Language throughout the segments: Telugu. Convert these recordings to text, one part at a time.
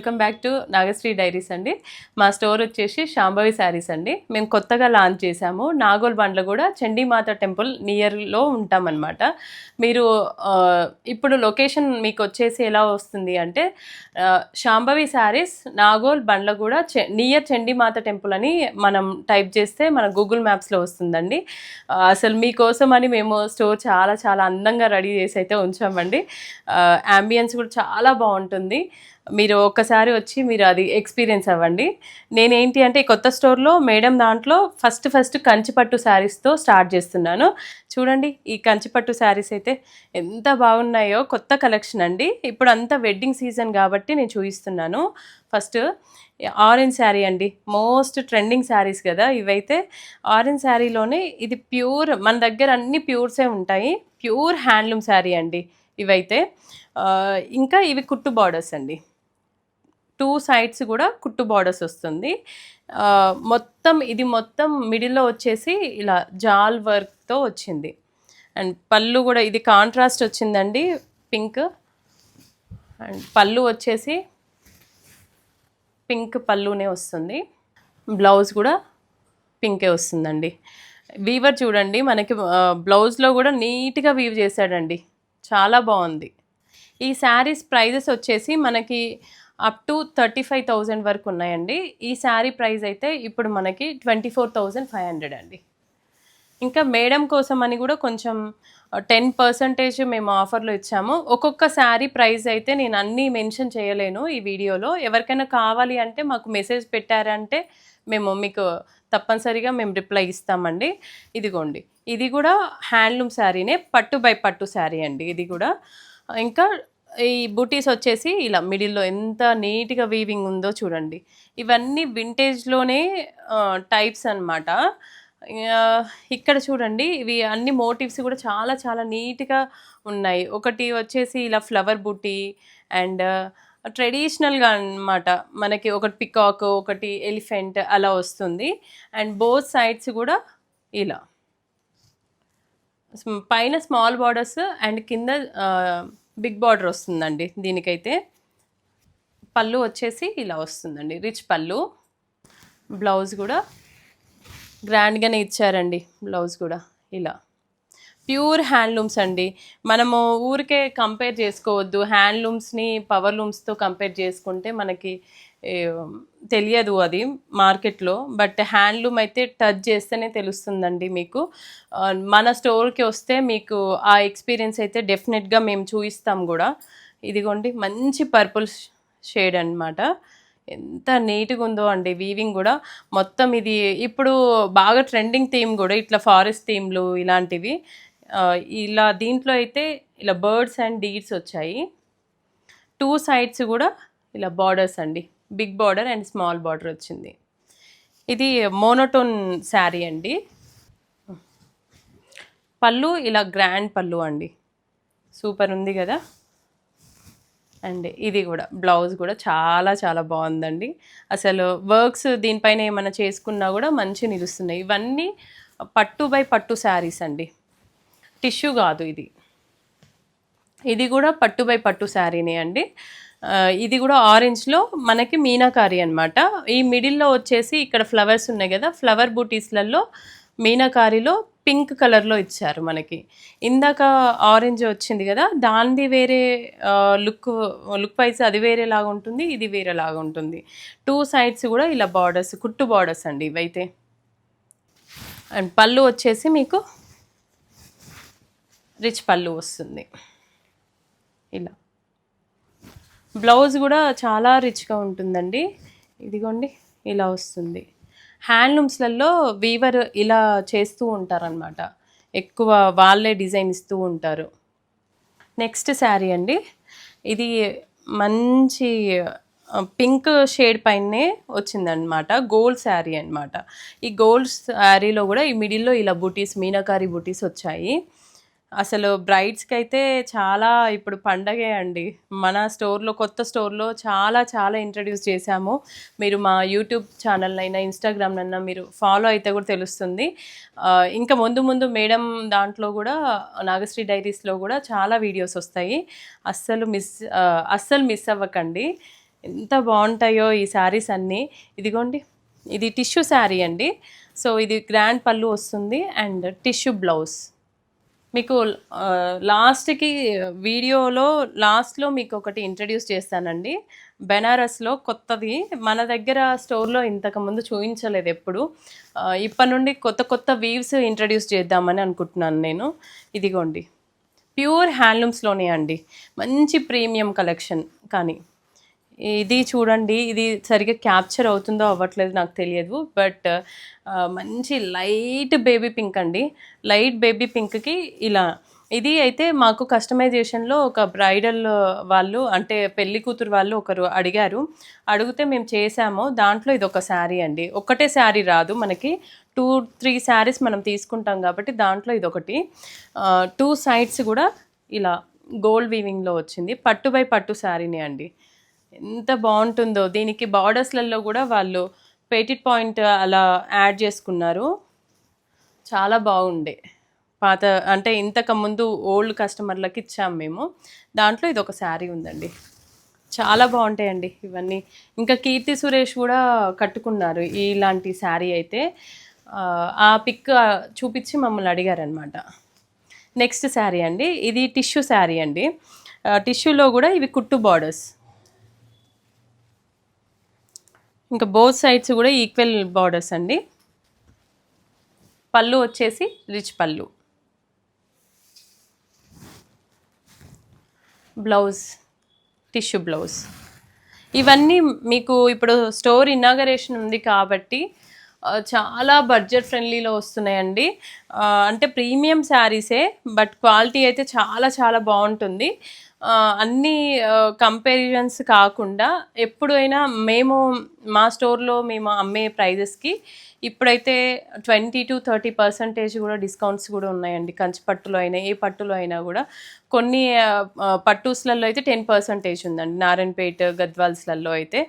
Welcome back to Nagasri diaries అండి. మా స్టోర్ వచ్చేసి శాంభవి శారీస్ అండి. మేము కొత్తగా లాంచ్ చేశాము. నాగోల్ బండ్ల కూడా చండీమాత టెంపుల్ నియర్లో ఉంటామన్నమాట. మీరు ఇప్పుడు లొకేషన్ మీకు వచ్చేసి ఎలా వస్తుంది అంటే శాంభవి శారీస్ నాగోల్ బండ్ల కూడా నియర్ చండీమాత టెంపుల్ అని మనం టైప్ చేస్తే మన గూగుల్ మ్యాప్స్లో వస్తుందండి. అసలు మీకోసం అని మేము స్టోర్ చాలా చాలా అందంగా రెడీ చేసి అయితే ఉంచామండి. అంబియన్స్ కూడా చాలా బాగుంటుంది. మీరు ఒక్కసారి వచ్చి మీరు అది ఎక్స్పీరియన్స్ అవ్వండి. నేనేంటి అంటే కొత్త స్టోర్లో మేడం దాంట్లో ఫస్ట్ ఫస్ట్ కంచిపట్టు శారీస్తో స్టార్ట్ చేస్తున్నాను. చూడండి ఈ కంచిపట్టు శారీస్ అయితే ఎంత బాగున్నాయో కొత్త కలెక్షన్ అండి. ఇప్పుడు అంతా వెడ్డింగ్ సీజన్ కాబట్టి నేను చూపిస్తున్నాను. ఫస్ట్ ఆరెంజ్ శారీ అండి. మోస్ట్ ట్రెండింగ్ శారీస్ కదా. ఇవైతే ఆరెంజ్ శారీలోనే ఇది ప్యూర్ మన దగ్గర అన్ని ప్యూర్సే ఉంటాయి. ప్యూర్ హ్యాండ్లూమ్ శారీ అండి ఇవైతే. ఇంకా ఇవి కుట్టు బార్డర్స్ అండి. టూ సైడ్స్ కూడా కుట్టు బార్డర్స్ వస్తుంది. మొత్తం ఇది మొత్తం మిడిల్లో వచ్చేసి ఇలా జాల్ వర్క్తో వచ్చింది. అండ్ పళ్ళు కూడా ఇది కాంట్రాస్ట్ వచ్చిందండి పింక్. అండ్ పళ్ళు వచ్చేసి పింక్ పళ్ళునే వస్తుంది. బ్లౌజ్ కూడా పింకే వస్తుందండి. వీవర్ చూడండి మనకి బ్లౌజ్లో కూడా నీట్గా వీవ్ చేశాడండి. చాలా బాగుంది. ఈ శారీస్ ప్రైజెస్ వచ్చేసి మనకి up to thirty five thousand వరకు ఉన్నాయండి. ఈ శారీ ప్రైస్ అయితే ఇప్పుడు మనకి twenty four thousand five hundred అండి. ఇంకా మేడం కోసం అని కూడా కొంచెం టెన్ పర్సంటేజ్ మేము ఆఫర్లో ఇచ్చాము. ఒక్కొక్క శారీ ప్రైస్ అయితే నేను అన్నీ మెన్షన్ చేయలేను ఈ వీడియోలో. ఎవరికైనా కావాలి అంటే మాకు మెసేజ్ పెట్టారంటే మేము మీకు తప్పనిసరిగా మేము రిప్లై ఇస్తామండి. ఇదిగోండి. ఇది కూడా హ్యాండ్లూమ్ శారీనే పట్టు బై పట్టు శారీ అండి ఇది కూడా. ఇంకా ఈ బూటీస్ వచ్చేసి ఇలా మిడిల్లో ఎంత నీట్గా వీవింగ్ ఉందో చూడండి. ఇవన్నీ వింటేజ్లోనే టైప్స్ అన్నమాట. ఇక్కడ చూడండి ఇవి అన్ని మోటివ్స్ కూడా చాలా చాలా నీట్గా ఉన్నాయి. ఒకటి వచ్చేసి ఇలా ఫ్లవర్ బుటీ అండ్ ట్రెడిషనల్గా అన్నమాట. మనకి ఒకటి పికాక్ ఒకటి ఎలిఫెంట్ అలా వస్తుంది. అండ్ బోత్ సైడ్స్ కూడా ఇలా. పైన స్మాల్ బార్డర్స్ అండ్ కింద బిగ్ బార్డర్ వస్తుందండి. దీనికైతే పళ్ళు వచ్చేసి ఇలా వస్తుందండి. రిచ్ పళ్ళు. బ్లౌజ్ కూడా గ్రాండ్గానే ఇచ్చారండి. బ్లౌజ్ కూడా ఇలా. ప్యూర్ హ్యాండ్లూమ్స్ అండి. మనము ఊరికే కంపేర్ చేసుకోవద్దు. హ్యాండ్లూమ్స్ని పవర్ లూమ్స్తో కంపేర్ చేసుకుంటే మనకి తెలియదు అది మార్కెట్లో బట్ హ్యాండ్లూమ్ అయితే టచ్ చేస్తేనే తెలుస్తుందండి మీకు. మన స్టోర్కి వస్తే మీకు ఆ ఎక్స్పీరియన్స్ అయితే డెఫినెట్గా మేము చూపిస్తాం కూడా. ఇదిగోండి మంచి పర్పుల్ షేడ్ అన్నమాట. ఎంత నీట్గా ఉందో అండి వీవింగ్ కూడా. మొత్తం ఇది ఇప్పుడు బాగా ట్రెండింగ్ థీమ్ కూడా ఇట్లా ఫారెస్ట్ థీమ్లు ఇలాంటివి. ఇలా దీంట్లో అయితే ఇలా బర్డ్స్ అండ్ డీడ్స్ వచ్చాయి. టూ సైడ్స్ కూడా ఇలా బార్డర్స్ అండి. Big border and small border వచ్చింది. ఇది మోనోటోన్ శారీ అండి. పళ్ళు ఇలా గ్రాండ్ పళ్ళు అండి. సూపర్ ఉంది కదా? అండ్ ఇది కూడా బ్లౌజ్ కూడా చాలా చాలా బాగుందండి. అసలు వర్క్స్ దీనిపైన ఏమైనా చేసుకున్నా కూడా మంచి నిలుస్తున్నాయి. ఇవన్నీ పట్టు బై పట్టు శారీస్ అండి. టిష్యూ కాదు ఇది. ఇది కూడా పట్టు బై పట్టు శారీనే అండి. ఇది కూడా ఆరెంజ్లో మనకి మీనాకారి అనమాట ఈ మిడిల్లో వచ్చేసి ఇక్కడ ఫ్లవర్స్ ఉన్నాయి కదా ఫ్లవర్ బూటీస్లలో మీనాకారిలో పింక్ కలర్లో ఇచ్చారు మనకి. ఇందాక ఆరెంజ్ వచ్చింది కదా దానిది వేరే లుక్ లుక్ వైజ్ అది వేరేలాగా ఉంటుంది ఇది వేరేలాగా ఉంటుంది. టూ సైడ్స్ కూడా ఇలా బార్డర్స్ కుట్టు బార్డర్స్ అండి ఇవైతే. అండ్ పళ్ళు వచ్చేసి మీకు రిచ్ పళ్ళు వస్తుంది. ఇలా. బ్లౌజ్ కూడా చాలా రిచ్గా ఉంటుందండి. ఇదిగోండి ఇలా వస్తుంది. హ్యాండ్లూమ్స్లలో వీవర్ ఇలా చేస్తూ ఉంటారనమాట ఎక్కువ వాళ్ళే డిజైన్ ఇస్తూ ఉంటారు. నెక్స్ట్ శారీ అండి. ఇది మంచి పింక్ షేడ్ పైనే వచ్చిందనమాట గోల్డ్ శారీ అనమాట ఈ గోల్డ్ శారీలో కూడా ఈ మిడిల్లో ఇలా బూటీస్ మీనాకారి బూటీస్ వచ్చాయి. అసలు బ్రైడ్స్కి అయితే చాలా ఇప్పుడు పండగే అండి. మన స్టోర్లో కొత్త స్టోర్లో చాలా చాలా ఇంట్రడ్యూస్ చేశాము. మీరు మా యూట్యూబ్ ఛానల్ అయినా ఇన్స్టాగ్రామ్ అయినా మీరు ఫాలో అయితే కూడా తెలుస్తుంది. ఇంకా ముందు ముందు మేడం దాంట్లో కూడా నాగశ్రీ డైరీస్లో కూడా చాలా వీడియోస్ వస్తాయి. అస్సలు మిస్ అస్సలు మిస్ అవ్వకండి. ఎంత బాగుంటాయో ఈ శారీస్ అన్నీ. ఇదిగోండి ఇది టిష్యూ శారీ అండి. సో ఇది గ్రాండ్ పళ్ళు వస్తుంది అండ్ టిష్యూ బ్లౌజ్. మీకు లాస్ట్కి వీడియోలో లాస్ట్లో మీకు ఒకటి ఇంట్రడ్యూస్ చేస్తానండి బెనారస్లో కొత్తది. మన దగ్గర స్టోర్లో ఇంతకుముందు చూపించలేదు ఎప్పుడు. ఇప్పటి నుండి కొత్త కొత్త వీవ్స్ ఇంట్రడ్యూస్ చేద్దామని అనుకుంటున్నాను నేను. ఇదిగోండి. ప్యూర్ హ్యాండ్లూమ్స్లోనే అండి. మంచి ప్రీమియం కలెక్షన్ కానీ. ఇది చూడండి ఇది సరిగ్గా క్యాప్చర్ అవుతుందో అవ్వట్లేదు నాకు తెలియదు. బట్ మంచి లైట్ బేబీ పింక్ అండి. లైట్ బేబీ పింక్కి ఇలా. ఇది అయితే మాకు కస్టమైజేషన్లో ఒక బ్రైడల్ వాళ్ళు అంటే పెళ్ళి కూతురు వాళ్ళు ఒకరు అడిగారు. అడిగితే మేము చేసాము దాంట్లో ఇది ఒక శారీ అండి. ఒకటే శారీ రాదు మనకి. టూ త్రీ శారీస్ మనం తీసుకుంటాం కాబట్టి దాంట్లో ఇది ఒకటి. టూ సైడ్స్ కూడా ఇలా గోల్డ్ వీవింగ్లో వచ్చింది. పట్టు బై పట్టు శారీనే అండి. ఎంత బాగుంటుందో. దీనికి బార్డర్స్లలో కూడా వాళ్ళు పేటిట్ పాయింట్ అలా యాడ్ చేసుకున్నారు. చాలా బాగుండే. పాత అంటే ఇంతకుముందు ఓల్డ్ కస్టమర్లకి ఇచ్చాము మేము. దాంట్లో ఇది ఒక శారీ ఉందండి. చాలా బాగుంటాయండి ఇవన్నీ. ఇంకా కీర్తి సురేష్ కూడా కట్టుకున్నారు ఇలాంటి శారీ అయితే. ఆ, ఆ పిక్ చూపించి మమ్మల్ని అడిగారనమాట నెక్స్ట్ శారీ అండి. ఇది టిష్యూ శారీ అండి. టిష్యూలో కూడా ఇవి కుట్టు బార్డర్స్. ఇంకా బోత్ సైడ్స్ కూడా ఈక్వల్ బార్డర్స్ అండి. పళ్ళు వచ్చేసి రిచ్ పళ్ళు. బ్లౌజ్ టిష్యూ బ్లౌజ్ ఇవన్నీ మీకు ఇప్పుడు స్టోర్ ఇనాగరేషన్ ఉంది కాబట్టి చాలా బడ్జెట్ ఫ్రెండ్లీలో వస్తున్నాయండి. అంటే ప్రీమియం శారీసే బట్ క్వాలిటీ అయితే చాలా చాలా బాగుంటుంది. అన్ని కంపారిజన్స్ కాకుండా ఎప్పుడైనా మేము మా స్టోర్లో మేము అమ్మే ప్రైజెస్కి ఇప్పుడైతే ట్వంటీ టు థర్టీ పర్సెంటేజ్ కూడా డిస్కౌంట్స్ కూడా ఉన్నాయండి. కంచి పట్టులో అయినా ఏ పట్టులో అయినా కూడా. కొన్ని పట్టూస్లలో అయితే టెన్ పర్సెంటేజ్ ఉందండి. నారాయణపేట గద్వాల్స్లలో అయితే.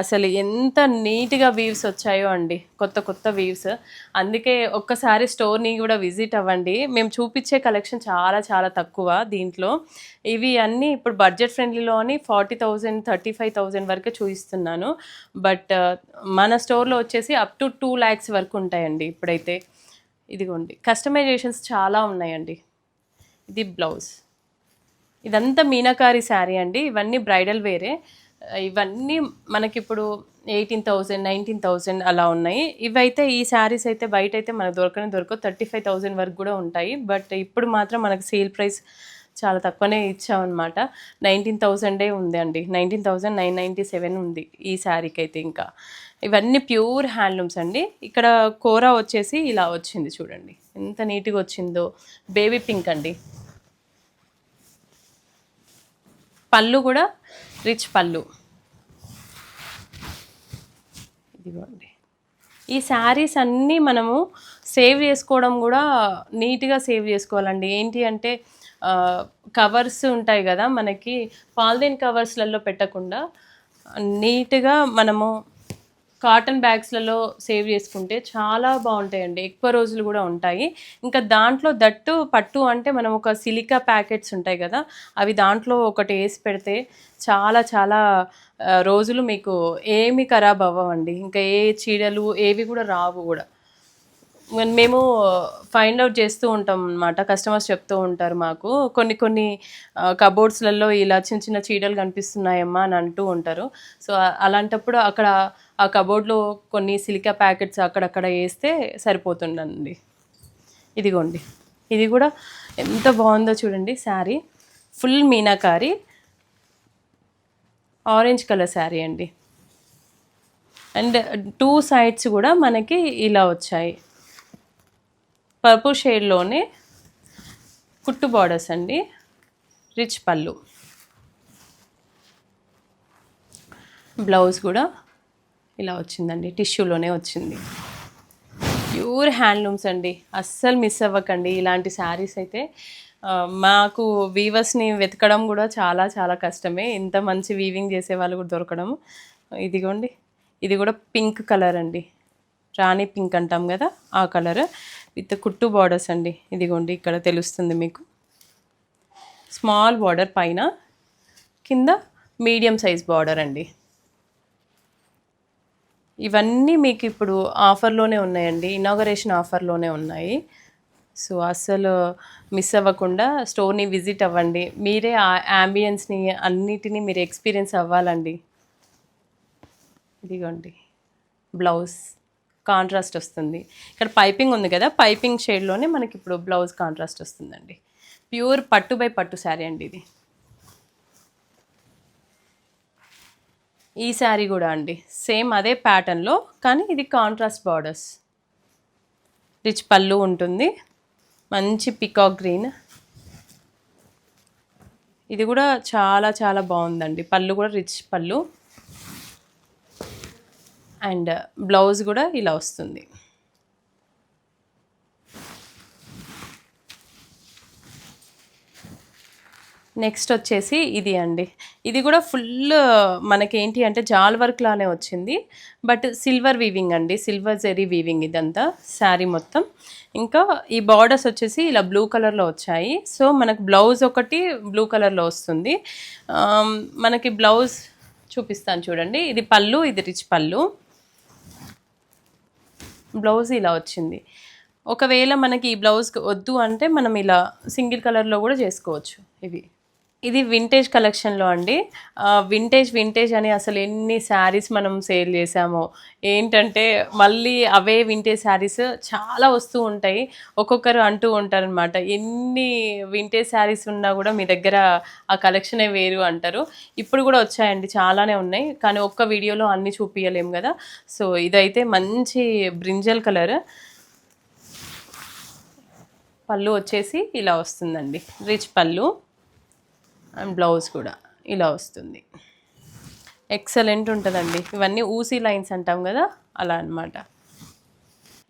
అసలు ఎంత నీట్గా వీవ్స్ వచ్చాయో అండి. కొత్త కొత్త వీవ్స్ అందుకే ఒక్కసారి స్టోర్ని కూడా విజిట్ అవ్వండి. మేము చూపించే కలెక్షన్ చాలా చాలా తక్కువ దీంట్లో. ఇవి అన్నీ ఇప్పుడు బడ్జెట్ ఫ్రెండ్లీలో అని forty thousand thirty five thousand వరకే చూపిస్తున్నాను. బట్ మన స్టోర్లో వచ్చేసి అప్ టు టూ ల్యాక్స్ వరకు ఉంటాయండి ఇప్పుడైతే. ఇదిగోండి. కస్టమైజేషన్స్ చాలా ఉన్నాయండి. ఇది బ్లౌజ్ ఇదంతా మీనాకారి శారీ అండి. ఇవన్నీ బ్రైడల్ వేరే. ఇవన్నీ మనకిప్పుడు ఎయిటీన్ థౌజండ్ నైన్టీన్ థౌజండ్ అలా ఉన్నాయి. ఇవైతే ఈ శారీస్ అయితే బయట అయితే మనకు దొరకని దొరకవు. థర్టీ ఫైవ్ థౌజండ్ వరకు కూడా ఉంటాయి. బట్ ఇప్పుడు మాత్రం మనకు సేల్ ప్రైస్ చాలా తక్కువనే ఇచ్చామన్నమాట. నైన్టీన్ థౌజండే ఉంది అండి. Nineteen thousand nine ninety seven ఉంది ఈ శారీకి అయితే ఇంకా. ఇవన్నీ ప్యూర్ హ్యాండ్లూమ్స్ అండి. ఇక్కడ కూర వచ్చేసి ఇలా వచ్చింది చూడండి. ఎంత నీట్గా వచ్చిందో. బేబీ పింక్ అండి. పళ్ళు కూడా రిచ్ పళ్ళు. ఇదిగోండి. ఈ శారీస్ అన్నీ మనము సేవ్ చేసుకోవడం కూడా నీట్గా సేవ్ చేసుకోవాలండి. ఏంటి అంటే కవర్స్ ఉంటాయి కదా మనకి పాలిథిన్ కవర్స్లలో పెట్టకుండా నీట్గా మనము కాటన్ బ్యాగ్స్లలో సేవ్ చేసుకుంటే చాలా బాగుంటాయండి. ఎక్కువ రోజులు కూడా ఉంటాయి. ఇంకా దాంట్లో దట్టు పట్టు అంటే మనం ఒక సిలికా ప్యాకెట్స్ ఉంటాయి కదా అవి దాంట్లో ఒకటి వేసి పెడితే చాలా చాలా రోజులు మీకు ఏమి ఖరాబ్ అవ్వవండి. ఇంకా ఏ చీడలు ఏవి కూడా రావు కూడా. మేము ఫైండ్ అవుట్ చేస్తూ ఉంటాం అనమాట కస్టమర్స్ చెప్తూ ఉంటారు మాకు. కొన్ని కొన్ని కబోర్డ్స్లలో ఇలా చిన్న చిన్న చీడలు కనిపిస్తున్నాయమ్మా అని అంటూ ఉంటారు. సో అలాంటప్పుడు అక్కడ ఆ కబోర్డ్లో కొన్ని సిలికా ప్యాకెట్స్ అక్కడక్కడ వేస్తే సరిపోతుండండి ఇదిగోండి. ఇది కూడా ఎంత బాగుందో చూడండి sari. Full meenakari. Orange colour sari అండి. అండ్ టూ సైడ్స్ కూడా మనకి ఇలా వచ్చాయి. పర్పుల్ షేడ్లోనే కుట్టు బార్డర్స్ అండి. రిచ్ పళ్ళు. బ్లౌజ్ కూడా ఇలా వచ్చిందండి టిష్యూలోనే వచ్చింది. ప్యూర్ హ్యాండ్లూమ్స్ అండి అస్సలు మిస్ అవ్వకండి. ఇలాంటి శారీస్ అయితే మాకు వీవర్స్ని వెతకడం కూడా చాలా చాలా కష్టమే. ఇంత మంచి వీవింగ్ చేసే వాళ్ళు కూడా దొరకడం. ఇదిగోండి ఇది కూడా పింక్ కలర్ అండి. రాణి పింక్ అంటాం కదా ఆ కలర్. విత్ కుట్టు బార్డర్స్ అండి. ఇదిగోండి ఇక్కడ తెలుస్తుంది మీకు. స్మాల్ బార్డర్ పైన కింద మీడియం సైజ్ బార్డర్ అండి. ఇవన్నీ మీకు ఇప్పుడు ఆఫర్లోనే ఉన్నాయండి. ఇనాగరేషన్ ఆఫర్లోనే ఉన్నాయి. సో అస్సలు మిస్ అవ్వకుండా స్టోర్ని విజిట్ అవ్వండి. మీరే ఆ యాంబియన్స్ని అన్నిటినీ మీరు ఎక్స్పీరియన్స్ అవ్వాలండి. ఇదిగోండి. బ్లౌజ్ కాంట్రాస్ట్ వస్తుంది. ఇక్కడ పైపింగ్ ఉంది కదా? పైపింగ్ షేడ్లోనే మనకి ఇప్పుడు బ్లౌజ్ కాంట్రాస్ట్ వస్తుందండి. ప్యూర్ పట్టు బై పట్టు శారీ అండి ఇది. ఈ శారీ కూడా అండి. సేమ్ అదే ప్యాటర్న్లో కానీ ఇది కాంట్రాస్ట్ బార్డర్స్ రిచ్ పళ్ళు ఉంటుంది. మంచి పికాక్ గ్రీన్ ఇది కూడా చాలా చాలా బాగుందండి. పళ్ళు కూడా రిచ్ పళ్ళు. అండ్ బ్లౌజ్ కూడా ఇలా వస్తుంది. నెక్స్ట్ వచ్చేసి ఇది అండి. ఇది కూడా ఫుల్ మనకి ఏంటి అంటే జాల్ వర్క్ లానే వచ్చింది. బట్ సిల్వర్ వీవింగ్ అండి. సిల్వర్ జెరీ వీవింగ్ ఇదంతా శారీ మొత్తం. ఇంకా ఈ బార్డర్స్ వచ్చేసి ఇలా బ్లూ కలర్లో వచ్చాయి. సో మనకు బ్లౌజ్ ఒకటి బ్లూ కలర్లో వస్తుంది. మనకి బ్లౌజ్ చూపిస్తాను చూడండి. ఇది పళ్ళు ఇది రిచ్ పళ్ళు. బ్లౌజ్ ఇలా వచ్చింది. ఒకవేళ మనకి ఈ బ్లౌజ్ వద్దు అంటే మనం ఇలా సింగిల్ కలర్లో కూడా చేసుకోవచ్చు ఇవి. ఇది వింటేజ్ కలెక్షన్లో అండి. వింటేజ్ వింటేజ్ అని అసలు ఎన్ని శారీస్ మనం సేల్ చేసామో ఏంటంటే మళ్ళీ అవే వింటేజ్ శారీస్ చాలా వస్తూ ఉంటాయి. ఒక్కొక్కరు అంటూ ఉంటారనమాట ఎన్ని వింటేజ్ శారీస్ ఉన్నా కూడా మీ దగ్గర ఆ కలెక్షనే వేరు అంటారు. ఇప్పుడు కూడా వచ్చాయండి చాలానే ఉన్నాయి. కానీ ఒక్క వీడియోలో అన్ని చూపించలేము కదా. సో ఇదైతే మంచి బ్రింజల్ కలర్ పళ్ళు వచ్చేసి ఇలా వస్తుందండి. రిచ్ పళ్ళు. అండ్ బ్లౌజ్ కూడా ఇలా వస్తుంది. ఎక్సలెంట్ ఉంటుందండి. ఇవన్నీ ఊసీ లైన్స్ అంటాం కదా అలా అన్నమాట.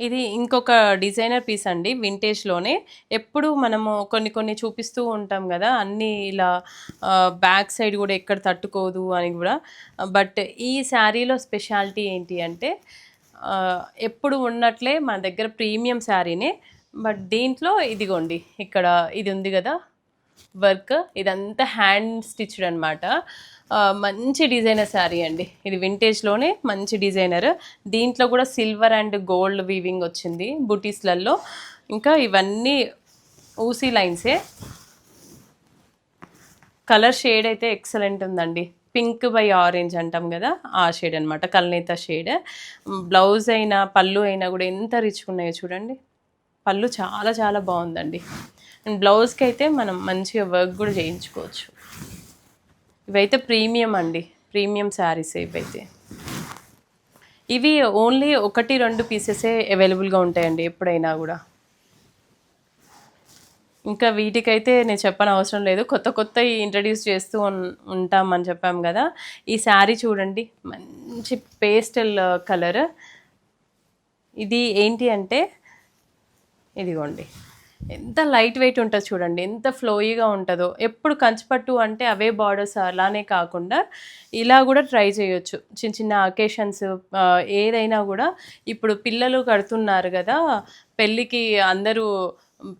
ఇది ఇంకొక డిజైనర్ పీస్ అండి వింటేజ్లోనే ఎప్పుడు మనము కొన్ని కొన్ని చూపిస్తూ ఉంటాం కదా అన్నీ ఇలా బ్యాక్ సైడ్ కూడా ఎక్కడ తట్టుకోదు అని కూడా. బట్ ఈ శారీలో స్పెషాలిటీ ఏంటి అంటే ఎప్పుడు ఉన్నట్లే మన దగ్గర ప్రీమియం శారీనే. బట్ దీంట్లో ఇదిగోండి ఇక్కడ ఇది ఉంది కదా వర్క్ ఇదంతా హ్యాండ్ స్టిచ్డ్ అనమాట మంచి డిజైనర్ శారీ అండి. ఇది వింటేజ్లోనే మంచి డిజైనర్. దీంట్లో కూడా సిల్వర్ అండ్ గోల్డ్ వీవింగ్ వచ్చింది బుటీస్లలో. ఇంకా ఇవన్నీ ఊసీ లైన్సే. కలర్ షేడ్ అయితే ఎక్సలెంట్ ఉందండి. పింక్ బై ఆరెంజ్ అంటాం కదా ఆ షేడ్ అనమాట కల్నేత షేడ్. బ్లౌజ్ అయినా పళ్ళు అయినా కూడా ఎంత రిచ్గా ఉన్నాయో చూడండి. పళ్ళు చాలా చాలా బాగుందండి. అండ్ బ్లౌజ్కి అయితే మనం మంచిగా వర్క్ కూడా చేయించుకోవచ్చు. ఇవైతే ప్రీమియం అండి. ప్రీమియం శారీస్ ఇవైతే. ఇవి ఓన్లీ ఒకటి రెండు పీసెసే అవైలబుల్గా ఉంటాయండి ఎప్పుడైనా కూడా. ఇంకా వీటికైతే నేను చెప్పని అవసరం లేదు. కొత్త కొత్త ఇంట్రడ్యూస్ చేస్తూ ఉంటామని చెప్పాం కదా. ఈ శారీ చూడండి. మంచి పేస్టల్ కలర్ ఇది ఏంటి అంటే ఇదిగోండి. ఎంత లైట్ వెయిట్ ఉంటుంది చూడండి ఎంత ఫ్లోయీగా ఉంటుందో. ఎప్పుడు కంచిపట్టు అంటే అవే బార్డర్స్ అలానే కాకుండా ఇలా కూడా ట్రై చేయొచ్చు. చిన్న చిన్న అకేషన్స్ ఏదైనా కూడా. ఇప్పుడు పిల్లలు కడుతున్నారు కదా పెళ్ళికి అందరూ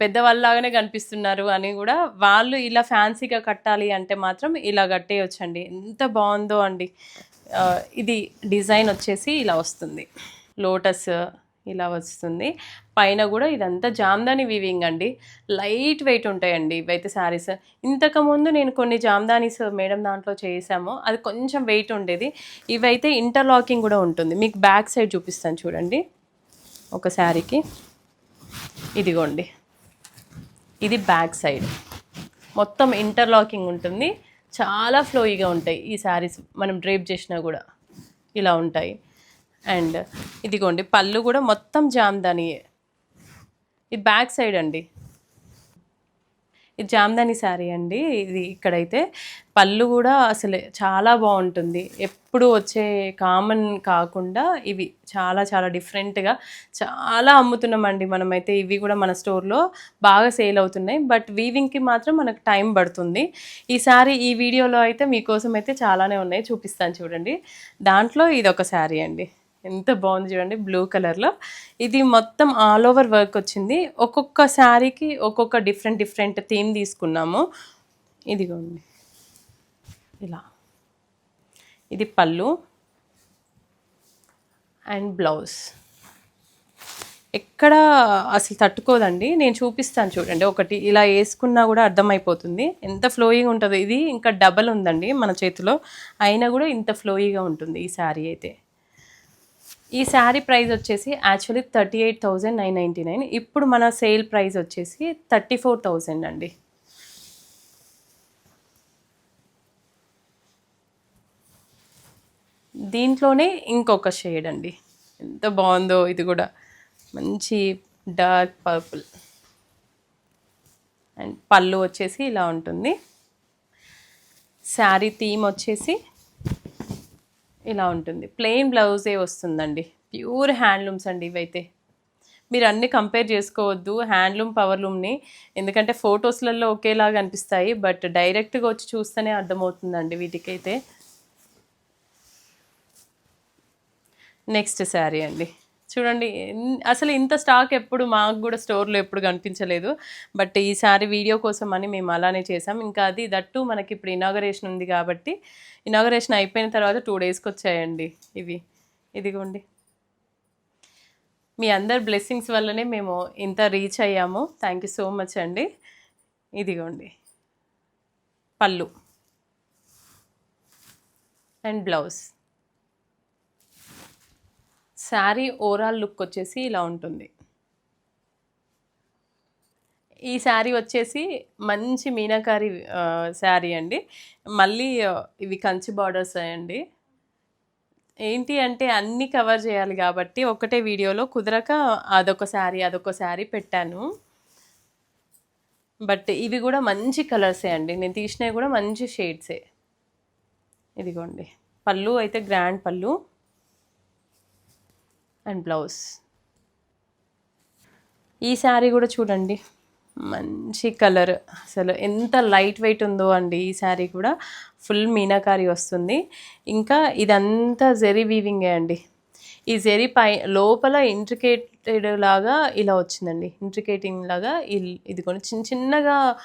పెద్దవాళ్ళలాగానే కనిపిస్తున్నారు అని కూడా వాళ్ళు ఇలా ఫ్యాన్సీగా కట్టాలి అంటే మాత్రం ఇలా కట్టేయొచ్చండి. ఎంత బాగుందో అండి. ఇది డిజైన్ వచ్చేసి ఇలా వస్తుంది. లోటస్ ఇలా వస్తుంది. పైన కూడా ఇదంతా జామ్దాని వీవింగ్ అండి. లైట్ వెయిట్ ఉంటాయండి ఇవైతే శారీస్ ఇంతకుముందు నేను కొన్ని జామ్దానీస్ మేడం దాంట్లో చేసాము. అది కొంచెం వెయిట్ ఉండేది. ఇవైతే ఇంటర్లాకింగ్ కూడా ఉంటుంది. మీకు బ్యాక్ సైడ్ చూపిస్తాను చూడండి. ఒక శారీకి ఇదిగోండి. ఇది బ్యాక్ సైడ్ మొత్తం ఇంటర్లాకింగ్ ఉంటుంది. చాలా ఫ్లోయిగా ఉంటాయి ఈ శారీస్ మనం డ్రేప్ చేసినా కూడా ఇలా ఉంటాయి. అండ్ ఇదిగోండి పళ్ళు కూడా మొత్తం జామ్దానియే ఇది బ్యాక్ సైడ్ అండి. ఇది జామ్దాని శారీ అండి. ఇది ఇక్కడైతే పళ్ళు కూడా అసలు చాలా బాగుంటుంది. ఎప్పుడు వచ్చే కామన్ కాకుండా ఇవి చాలా చాలా డిఫరెంట్గా చాలా అమ్ముతున్నామండి. మనమైతే ఇవి కూడా మన స్టోర్లో బాగా సేల్ అవుతున్నాయి. బట్ వీవింగ్కి మాత్రం మనకు టైం పడుతుంది. ఈ శారీ ఈ వీడియోలో అయితే మీకోసం అయితే చాలానే ఉన్నాయి. చూపిస్తాను చూడండి. దాంట్లో ఇది ఒక శారీ అండి. ఎంత బాగుంది చూడండి బ్లూ కలర్లో ఇది మొత్తం ఆల్ ఓవర్ వర్క్ వచ్చింది. ఒక్కొక్క శారీకి ఒక్కొక్క డిఫరెంట్ డిఫరెంట్ థీమ్ తీసుకున్నాము. ఇదిగోండి. ఇలా. ఇది పళ్ళు. అండ్ బ్లౌజ్ ఎక్కడ అసలు తట్టుకోదండి. నేను చూపిస్తాను చూడండి. ఒకటి ఇలా వేసుకున్నా కూడా అర్థమైపోతుంది. ఎంత ఫ్లోయింగ్ ఉంటుందో. ఇది ఇంకా డబల్ ఉందండి మన చేతిలో. అయినా కూడా ఇంత ఫ్లోయిగా ఉంటుంది ఈ శారీ అయితే. ఈ శారీ ప్రైస్ వచ్చేసి actually thirty eight thousand nine ninety nine. ఇప్పుడు మన సేల్ ప్రైస్ వచ్చేసి థర్టీ ఫోర్ థౌజండ్ అండి. దీంట్లోనే ఇంకొక షేడ్ అండి. ఎంత బాగుందో ఇది కూడా. మంచి డార్క్ పర్పుల్. అండ్ పళ్ళు వచ్చేసి ఇలా ఉంటుంది. శారీ థీమ్ వచ్చేసి ఇలా ఉంటుంది. ప్లెయిన్ బ్లౌజే వస్తుందండి. ప్యూర్ హ్యాండ్లూమ్స్ అండి ఇవైతే. మీరు అన్నీ కంపేర్ చేసుకోవద్దు హ్యాండ్లూమ్ పవర్లూమ్ని ఎందుకంటే ఫొటోస్లలో ఒకేలాగా అనిపిస్తాయి బట్ డైరెక్ట్గా వచ్చి చూస్తేనే అర్థమవుతుందండి వీటికైతే. నెక్స్ట్ శారీ అండి. చూడండి అసలు ఇంత స్టాక్ ఎప్పుడు మాకు కూడా స్టోర్లో ఎప్పుడు కనిపించలేదు. బట్ ఈసారి వీడియో కోసం అని మేము అలానే చేసాం. ఇంకా అది దట్టు మనకి ఇప్పుడు ఇనాగరేషన్ ఉంది కాబట్టి ఇనాగరేషన్ అయిపోయిన తర్వాత టూ డేస్కి వచ్చాయండి ఇవి. ఇదిగోండి. మీ అందరి బ్లెస్సింగ్స్ వల్లనే మేము ఇంత రీచ్ అయ్యాము. థ్యాంక్ యూ సో మచ్ అండి. ఇదిగోండి. పళ్ళు. And blouse sari overall look వచ్చేసి ఇలా ఉంటుంది. ఈ శారీ వచ్చేసి మంచి మీనాకారి శారీ అండి. మళ్ళీ ఇవి కంచి బార్డర్స్ అండి. ఏంటి అంటే అన్నీ కవర్ చేయాలి కాబట్టి ఒకటే వీడియోలో కుదరక అదొక శారీ అదొక శారీ పెట్టాను. బట్ ఇవి కూడా మంచి కలర్సే అండి. నేను తీసినవి కూడా మంచి షేడ్సే ఇదిగోండి. పళ్ళు అయితే గ్రాండ్ పళ్ళు. And blouse. ఈ శారీ కూడా చూడండి. మంచి కలర్. అసలు ఎంత లైట్ వెయిట్ ఉందో అండి ఈ శారీ కూడా. ఫుల్ మీనాకారి వస్తుంది. ఇంకా ఇదంతా జెరీ వీవింగే అండి. ఈ జెరీ పై లోపల ఇంట్రికేటెడ్ లాగా ఇలా వచ్చిందండి. ఇంట్రికేటింగ్ లాగా ఇల్- ఇది కొన్ని చిన్న చిన్నగా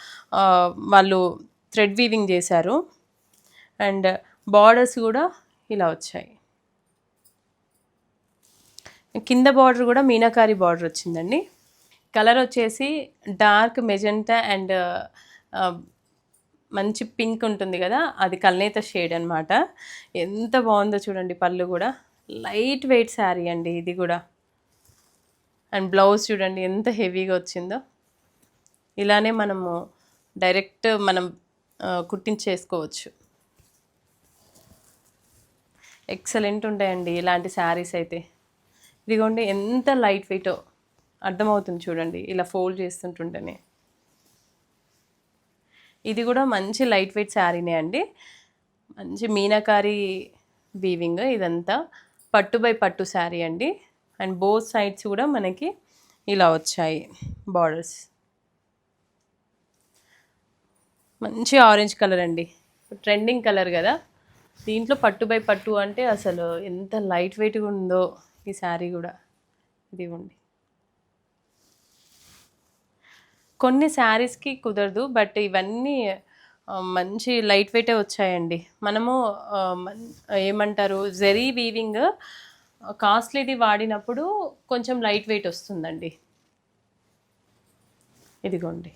వాళ్ళు థ్రెడ్ వీవింగ్ చేశారు. అండ్ బార్డర్స్ కూడా ఇలా వచ్చాయి. కింద బార్డర్ కూడా మీనాకారి బార్డర్ వచ్చిందండి. కలర్ వచ్చేసి డార్క్ మెజెంటా అండ్ మంచి పింక్ ఉంటుంది కదా అది కల్నేత షేడ్ అన్నమాట. ఎంత బాగుందో చూడండి పళ్ళు కూడా. లైట్ వెయిట్ శారీ అండి ఇది కూడా. అండ్ బ్లౌజ్ చూడండి ఎంత హెవీగా వచ్చిందో. ఇలానే మనము డైరెక్ట్ మనం కుట్టించేసుకోవచ్చు. ఎక్సలెంట్ ఉంటాయండి ఇలాంటి శారీస్ అయితే. ఇదిగోండి ఎంత లైట్ వెయిటో అర్థమవుతుంది చూడండి ఇలా ఫోల్డ్ చేస్తుంటుంటేనే. ఇది కూడా మంచి లైట్ వెయిట్ శారీనే అండి. మంచి మీనాకారి వీవింగ్ ఇదంతా. పట్టు బై పట్టు శారీ అండి. అండ్ బోత్ సైడ్స్ కూడా మనకి ఇలా వచ్చాయి బార్డర్స్ మంచి ఆరెంజ్ కలర్ అండి. ట్రెండింగ్ కలర్ కదా. దీంట్లో పట్టు బై పట్టు అంటే అసలు ఎంత లైట్ వెయిట్గా ఉందో. ఈ శారీ కూడా ఇదిగోండి కొన్ని శారీస్కి కుదరదు బట్ ఇవన్నీ మంచి లైట్ వెయిటే వచ్చాయండి. మనము ఏమంటారు జెరీ వీవింగ్ కాస్ట్లీది వాడినప్పుడు కొంచెం లైట్ వెయిట్ వస్తుందండి. ఇదిగోండి.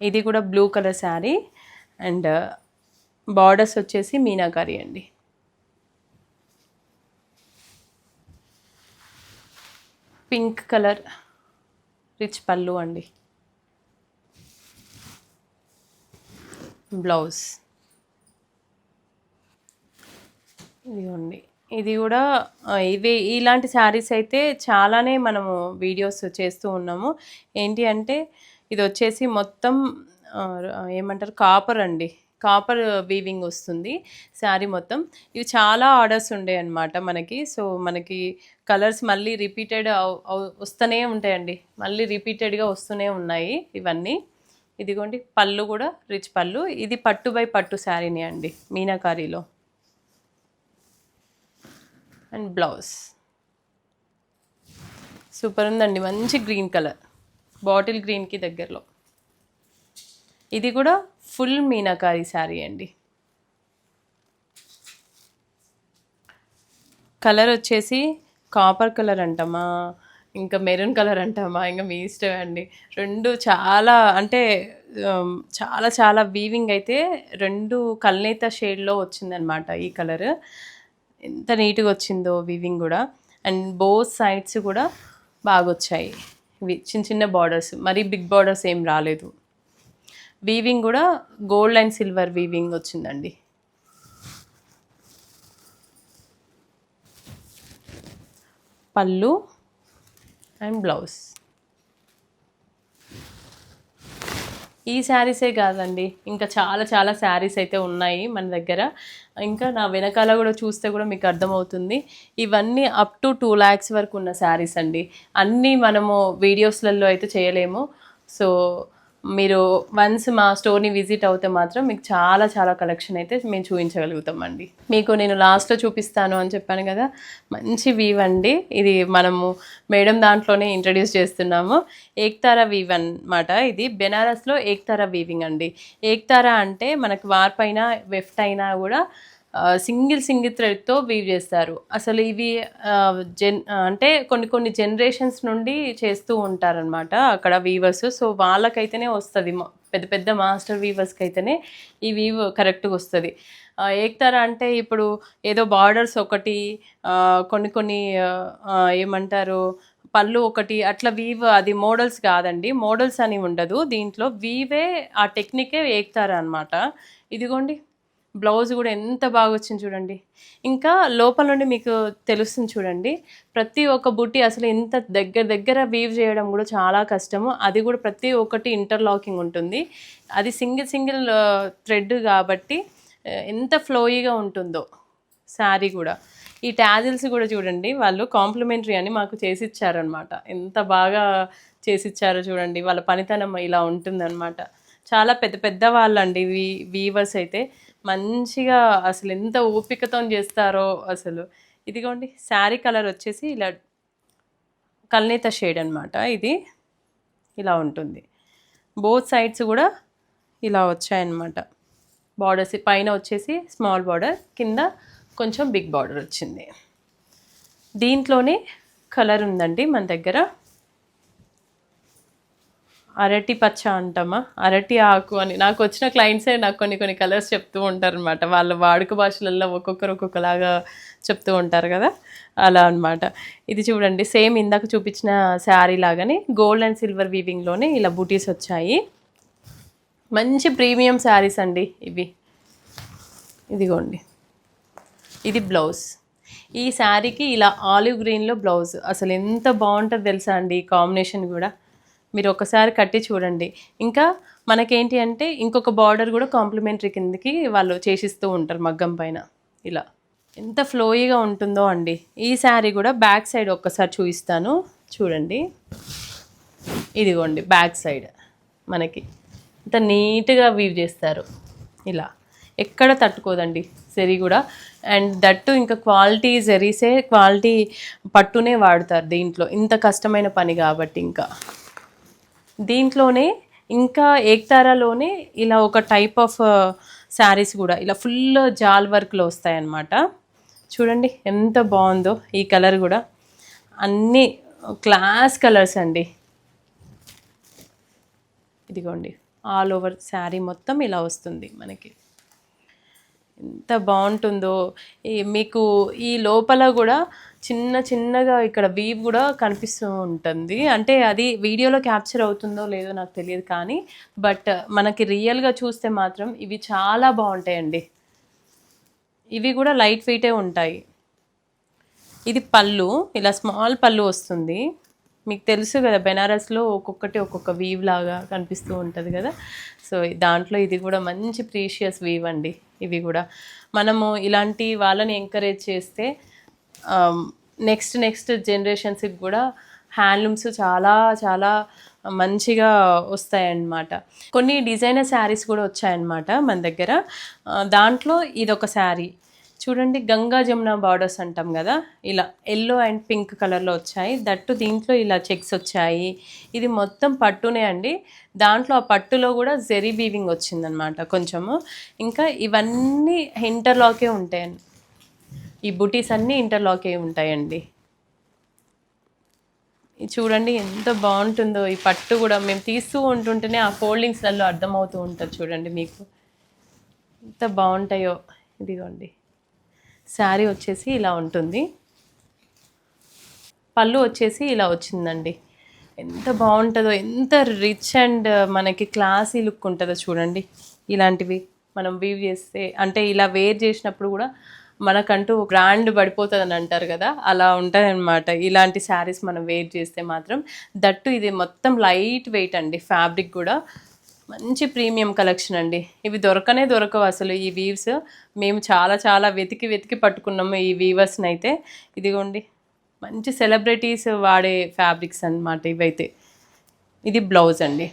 ఇది కూడా blue colour sari and borders వచ్చేసి మీనాకారి అండి. పింక్ కలర్ రిచ్ పళ్ళు అండి. బ్లౌజ్. ఇదిగోండి. ఇది కూడా ఇవి ఇలాంటి శారీస్ అయితే చాలానే మనము వీడియోస్ చేస్తూ ఉన్నాము. ఏంటి అంటే ఇది వచ్చేసి మొత్తం ఏమంటారు కాపర్ అండి. కాపర్ వీవింగ్ వస్తుంది శారీ మొత్తం. ఇవి చాలా ఆర్డర్స్ ఉండే అన్నమాట మనకి. సో మనకి కలర్స్ మళ్ళీ రిపీటెడ్ వస్తూనే ఉంటాయండి. మళ్ళీ రిపీటెడ్గా వస్తూనే ఉన్నాయి ఇవన్నీ. ఇదిగోండి పళ్ళు కూడా రిచ్ పళ్ళు. ఇది పట్టు బై పట్టు శారీని అండి మీనాకారీలో. And blouse. సూపర్ ఉందండి మంచి గ్రీన్ కలర్. బాటిల్ గ్రీన్కి దగ్గరలో. ఇది కూడా ఫుల్ మీనాకారి శారీ అండి. కలర్ వచ్చేసి కాపర్ కలర్ అంటామా ఇంకా మెరూన్ కలర్ అంటామా ఇంకా మీ ఇష్టం అండి. రెండు చాలా అంటే చాలా చాలా వీవింగ్ అయితే రెండు కల్నేత షేడ్లో వచ్చిందనమాట ఈ కలర్. ఎంత నీట్గా వచ్చిందో వీవింగ్ కూడా. అండ్ బోత్ సైడ్స్ కూడా బాగా వచ్చాయి ఇవి చిన్న చిన్న బార్డర్స్ మరీ బిగ్ బార్డర్స్ ఏం రాలేదు. వీవింగ్ కూడా గోల్డ్ అండ్ సిల్వర్ వీవింగ్ వచ్చిందండి. పళ్ళు అండ్ బ్లౌజ్. ఈ శారీసే కాదండి. ఇంకా చాలా చాలా శారీస్ అయితే ఉన్నాయి మన దగ్గర. ఇంకా నా వెనకాల కూడా చూస్తే కూడా మీకు అర్థమవుతుంది. ఇవన్నీ అప్ టు టూ ల్యాక్స్ వరకు ఉన్న శారీస్ అండి. అన్నీ మనము వీడియోస్లలో అయితే చేయలేము. సో మీరు వన్స్ మా స్టోర్ని విజిట్ అవుతే మాత్రం మీకు చాలా చాలా కలెక్షన్ అయితే మేము చూపించగలుగుతామండి. మీకు నేను లాస్ట్లో చూపిస్తాను అని చెప్పాను కదా మంచి వీవ్ అండి. ఇది మనము మేడం దాంట్లోనే ఇంట్రడ్యూస్ చేస్తున్నాము. ఏక్తారా వీవ్ అన్నమాట ఇది. బెనారస్లో ఏక్తారా వీవింగ్ అండి. ఏక్తారా అంటే మనకు వార్పైన వెఫ్ట్ అయినా కూడా సింగిల్ సింగిల్ థ్రెడ్తో వీవ్ చేస్తారు. అసలు ఇవి జెన్ అంటే కొన్ని కొన్ని జనరేషన్స్ నుండి చేస్తూ ఉంటారనమాట అక్కడ వీవర్స్ సో వాళ్ళకైతేనే వస్తుంది పెద్ద పెద్ద మాస్టర్ వీవర్స్కి అయితేనే ఈ వీవ్ కరెక్ట్గా వస్తుంది. ఏక్తారా అంటే ఇప్పుడు ఏదో బార్డర్స్ ఒకటి కొన్ని కొన్ని ఏమంటారు పళ్ళు ఒకటి అట్లా వీవ్ అది మోడల్స్ కాదండి మోడల్స్ అని ఉండదు. దీంట్లో వీవే ఆ టెక్నికే ఏక్తారా అనమాట ఇదిగోండి. బ్లౌజ్ కూడా ఎంత బాగా వచ్చింది చూడండి. ఇంకా లోపల నుండి మీకు తెలుస్తుంది చూడండి. ప్రతి ఒక్క బుట్టి అసలు ఇంత దగ్గర దగ్గర వీవ్ చేయడం కూడా చాలా కష్టము. అది కూడా ప్రతి ఒక్కటి ఇంటర్లాకింగ్ ఉంటుంది. అది సింగిల్ సింగిల్ థ్రెడ్ కాబట్టి ఎంత ఫ్లోయిగా ఉంటుందో శారీ కూడా. ఈ ట్యాజిల్స్ కూడా చూడండి వాళ్ళు కాంప్లిమెంటరీ అని మాకు చేసి ఇచ్చారనమాట ఎంత బాగా చేసి ఇచ్చారో చూడండి. వాళ్ళ పనితనం ఇలా ఉంటుందన్నమాట. చాలా పెద్ద పెద్ద వాళ్ళండి వీ వీవర్స్ అయితే. మంచిగా అసలు ఎంత ఓపికతో చేస్తారో అసలు. ఇదిగోండి శారీ కలర్ వచ్చేసి ఇలా కల్నేత షేడ్ అనమాట ఇది. ఇలా ఉంటుంది. బోత్ సైడ్స్ కూడా ఇలా వచ్చాయన్నమాట. బార్డర్స్ పైన వచ్చేసి స్మాల్ బార్డర్ కింద కొంచెం బిగ్ బార్డర్ వచ్చింది. దీంట్లోనే కలర్ ఉందండి మన దగ్గర. అరటి పచ్చ అంటామా? అరటి ఆకు అని. నాకు వచ్చిన క్లయింట్సే నాకు కొన్ని కొన్ని కలర్స్ చెప్తూ ఉంటారు అనమాట వాళ్ళ వాడుక భాషలలో ఒక్కొక్కరు ఒక్కొక్కలాగా చెప్తూ ఉంటారు కదా? అలా అన్నమాట. ఇది చూడండి. సేమ్ ఇందాక చూపించిన శారీ లాగానే గోల్డ్ అండ్ సిల్వర్ వీవింగ్లోనే ఇలా బూటీస్ వచ్చాయి. మంచి ప్రీమియం శారీస్ అండి ఇవి. ఇదిగోండి. ఇది బ్లౌజ్ ఈ శారీకి ఇలా ఆలివ్ గ్రీన్లో బ్లౌజ్ అసలు ఎంత బాగుంటుంది తెలుసా అండి ఈ కాంబినేషన్ కూడా? మీరు ఒకసారి కట్టి చూడండి. ఇంకా మనకేంటి అంటే ఇంకొక బార్డర్ కూడా కాంప్లిమెంటరీ కిందకి వాళ్ళు చేసిస్తూ ఉంటారు మగ్గం పైన. ఇలా. ఎంత ఫ్లోయిగా ఉంటుందో అండి. ఈ శారీ కూడా బ్యాక్ సైడ్ ఒక్కసారి చూపిస్తాను. చూడండి. ఇదిగోండి బ్యాక్ సైడ్ మనకి. ఇంత నీట్గా వీవ్ చేస్తారు. ఇలా. ఎక్కడ తట్టుకోదండి జరీ కూడా. అండ్ దట్టు ఇంకా క్వాలిటీ జరీసే క్వాలిటీ పట్టునే వాడతారు దీంట్లో. ఇంత కష్టమైన పని కాబట్టి ఇంకా. దీంట్లోనే ఇంకా ఏక్తారాలోనే ఇలా ఒక టైప్ ఆఫ్ శారీస్ కూడా ఇలా ఫుల్ జాల్ వర్క్లో వస్తాయన్నమాట. చూడండి ఎంత బాగుందో ఈ కలర్ కూడా. అన్ని క్లాస్ కలర్స్ అండి. ఇదిగోండి ఆల్ ఓవర్ శారీ మొత్తం ఇలా వస్తుంది మనకి. ఎంత బాగుంటుందో. ఈ మీకు ఈ లోపల కూడా చిన్న చిన్నగా ఇక్కడ వీవ్ కూడా కనిపిస్తూ ఉంటుంది. అంటే అది వీడియోలో క్యాప్చర్ అవుతుందో లేదో నాకు తెలియదు కానీ బట్ మనకి రియల్గా చూస్తే మాత్రం ఇవి చాలా బాగుంటాయండి. ఇవి కూడా లైట్ వెయిటే ఉంటాయి. ఇది పళ్ళు ఇలా స్మాల్ పళ్ళు వస్తుంది. మీకు తెలుసు కదా బెనారస్లో ఒక్కొక్కటి ఒక్కొక్క వీవ్ లాగా కనిపిస్తూ ఉంటుంది కదా. సో దాంట్లో ఇది కూడా మంచి ప్రీషియస్ వీవ్ అండి. ఇవి కూడా. మనము ఇలాంటి వాళ్ళని ఎంకరేజ్ చేస్తే నెక్స్ట్ నెక్స్ట్ జనరేషన్స్కి కూడా హ్యాండ్లూమ్స్ చాలా చాలా మంచిగా వస్తాయన్నమాట. కొన్ని డిజైనర్ శారీస్ కూడా వచ్చాయన్నమాట మన దగ్గర. దాంట్లో ఇదొక శారీ చూడండి గంగా జమున బార్డర్స్ అంటాం కదా? ఇలా ఎల్లో అండ్ పింక్ కలర్లో వచ్చాయి. దట్టు దీంట్లో ఇలా చెక్స్ వచ్చాయి. ఇది మొత్తం పట్టునే అండి. దాంట్లో ఆ పట్టులో కూడా జెరీ బీవింగ్ వచ్చిందనమాట కొంచెము. ఇంకా ఇవన్నీ ఇంటర్లాకే ఉంటాయి. ఈ బుటీస్ అన్నీ ఇంటర్లాకే ఉంటాయండి. చూడండి ఎంత బాగుంటుందో. ఈ పట్టు కూడా మేము తీస్తూ ఉంటుంటేనే ఆ ఫోల్డింగ్స్లలో అర్థమవుతూ ఉంటుంది చూడండి మీకు. ఎంత బాగుంటాయో. ఇదిగోండి. శారీ వచ్చేసి ఇలా ఉంటుంది. పళ్ళు వచ్చేసి ఇలా వచ్చిందండి. ఎంత బాగుంటుందో ఎంత రిచ్ అండ్ uh, మనకి క్లాసీ లుక్ ఉంటుందో చూడండి. ఇలాంటివి మనం వీవ్ చేస్తే అంటే ఇలా వేర్ చేసినప్పుడు కూడా మనకంటూ బ్రాండ్ పడిపోతుంది అంటారు కదా అలా ఉంటుందన్నమాట ఇలాంటి శారీస్ మనం వేర్ చేస్తే మాత్రం దట్టు ఇది మొత్తం లైట్ వెయిట్ అండి ఫ్యాబ్రిక్ కూడా. మంచి ప్రీమియం కలెక్షన్ అండి. ఇవి దొరకనే దొరకవు అసలు ఈ వీవ్స్. మేము చాలా చాలా వెతికి వెతికి పట్టుకున్నాము ఈ వీవర్స్ని అయితే ఇదిగోండి మంచి సెలబ్రిటీస్ వాడే ఫ్యాబ్రిక్స్ అన్నమాట ఇవైతే. ఇది బ్లౌజ్ అండి.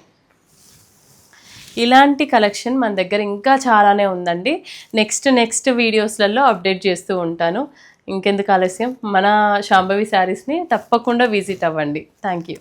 ఇలాంటి కలెక్షన్ మన దగ్గర ఇంకా చాలానే ఉందండి. నెక్స్ట్ నెక్స్ట్ వీడియోస్లలో అప్డేట్ చేస్తూ ఉంటాను. ఇంకెందుకు ఆలస్యం? మన శాంభవి శారీస్ని తప్పకుండా విజిట్ అవ్వండి. Thank you.